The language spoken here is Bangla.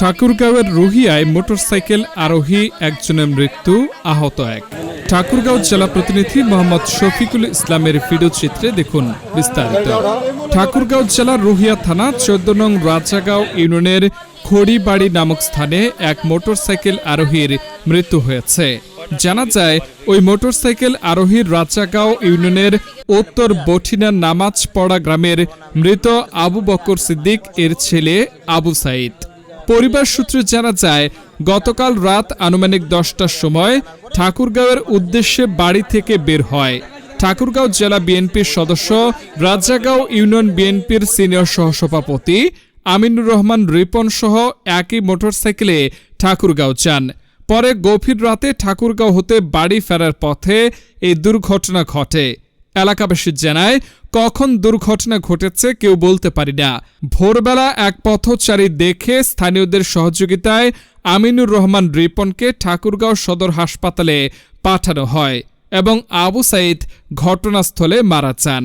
ঠাকুরগাঁওয়ের রুহিয়ায় মোটরসাইকেল আরোহী একজনের মৃত্যু আহত এক। ঠাকুরগাঁও জেলা প্রতিনিধি মোহাম্মদ শফিকুল ইসলামের ভিডিও চিত্রে দেখুন বিস্তারিত। ঠাকুরগাঁও জেলার রুহিয়া থানা চোদ্দ নং রাজাগাঁও ইউনিয়নের খড়িবাড়ি নামক স্থানে এক মোটরসাইকেল আরোহীর মৃত্যু হয়েছে। জানা যায়, ওই মোটরসাইকেল আরোহীর রাজাগাঁও ইউনিয়নের উত্তর বঠিনা নামাজ পড়া গ্রামের মৃত আবু বকর সিদ্দিক এর ছেলে আবু সাইদ। পরিবার সূত্রে জানা যায়, গতকাল রাত আনুমানিক দশটার সময় ঠাকুরগাঁওয়ের উদ্দেশ্যে বাড়ি থেকে বের হয়। ঠাকুরগাঁও জেলা বিএনপির সদস্য, রাজাগাঁও ইউনিয়ন বিএনপির সিনিয়র সহসভাপতি আমিনুর রহমান রিপন সহ একই মোটরসাইকেলে ঠাকুরগাঁও যান। পরে গভীর রাতে ঠাকুরগাঁও হতে বাড়ি ফেরার পথে এই দুর্ঘটনা ঘটে। এলাকাবাসী জানায়, কখন দুর্ঘটনা ঘটেছে কেউ বলতে পারি না। ভোরবেলা এক পথচারী দেখে স্থানীয়দের সহযোগিতায় আমিনুর রহমান রিপনকে ঠাকুরগাঁও সদর হাসপাতালে পাঠানো হয় এবং আবু সাইদ ঘটনাস্থলে মারা যান।